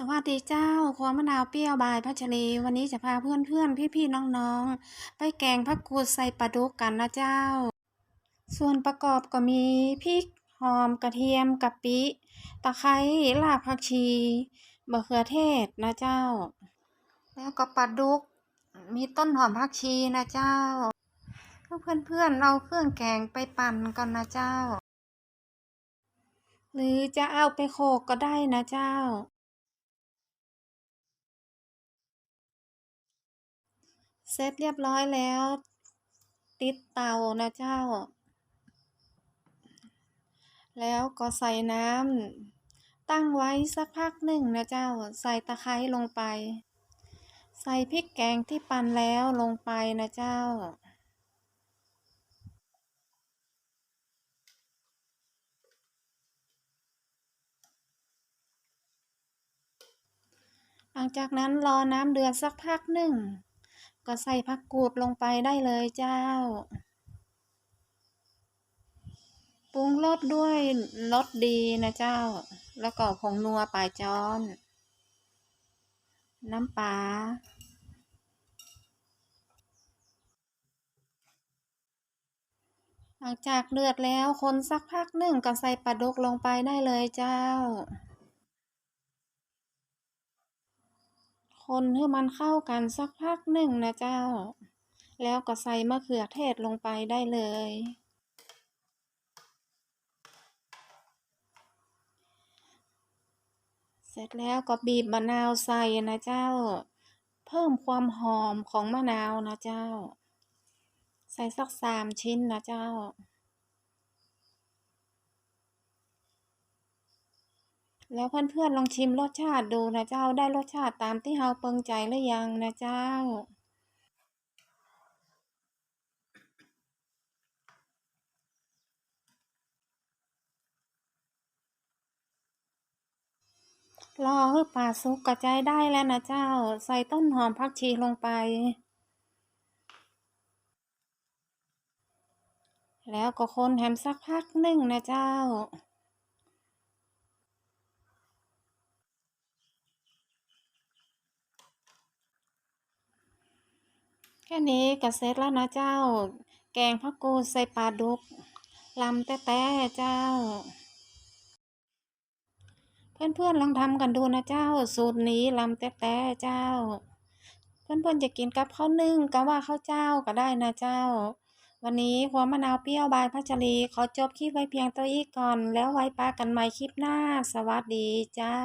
สวัสดีเจ้าครัวมะนาวเปรี้ยวบายพัชรี วันนี้จะพาเพื่อนๆพี่ๆน้องๆ ไปแกงผักกูดใส่ปลาดุกกันนะเจ้า ส่วนประกอบก็มีพริกหอมกระเทียมกะปิ ตะไคร้รากผักชีมะเขือเทศนะเจ้า แล้วก็ปลาดุก มีต้นหอมผักชีนะเจ้า เพื่อนๆเอาเครื่องแกงไปปั่นกันนะเจ้า หรือจะเอาไปโขกก็ได้นะเจ้า เสร็จเรียบร้อยแล้ว ติดเตานะเจ้า แล้วก็ใส่น้ำตั้งไว้สักพักหนึ่งนะเจ้า ใส่ตะไคร้ลงไป ใส่พริกแกงที่ปั่นแล้วลงไปนะเจ้าหลังจากนั้นรอน้ำเดือดสักพักหนึ่ง ก็ใส่ผักกูดลงไปได้เลยเจ้า ปรุงรสด้วยรสดีนะเจ้า แล้วก็ผงนัวปลายจอน น้ำปลาหลังจากเดือดแล้วคนสักพักหนึ่งก็ใส่ปลาดุกลงไปได้เลยเจ้า คนให้มันเข้ากันสักพักหนึ่งนะเจ้า แล้วก็ใส่มะเขือเทศลงไปได้เลย เสร็จแล้วก็บีบมะนาวใส่นะเจ้า เพิ่มความหอมของมะนาวนะเจ้า ใส่สักสามชิ้นนะเจ้า แล้วเพื่อนๆลองชิมรสชาติดูนะเจ้าได้รสชาติตามที่เฮาเปิงใจหรือยังนะเจ้า รอให้ปลาสุกกระจายได้แล้วนะเจ้า ใส่ต้นหอมผักชีลงไป แล้วก็คนแฮมสักพักหนึ่งนะเจ้า แค่นี้ก็เสร็จแล้วนะเจ้า แกงผักกูใส่ปลาดุกลำแต่แต่เจ้า เพื่อนๆลองทำกันดูนะเจ้า สูตรนี้ลำแต่แต่เจ้า เพื่อนๆจะกินกับข้าวนึ่งก็ว่าข้าวเจ้าก็ได้นะเจ้า วันนี้หัวมะนาวเปรี้ยวบายพัชรีขอจบคลิปไว้เพียงตัวอีกก่อน แล้วไว้ปากันใหม่คลิปหน้า สวัสดีเจ้า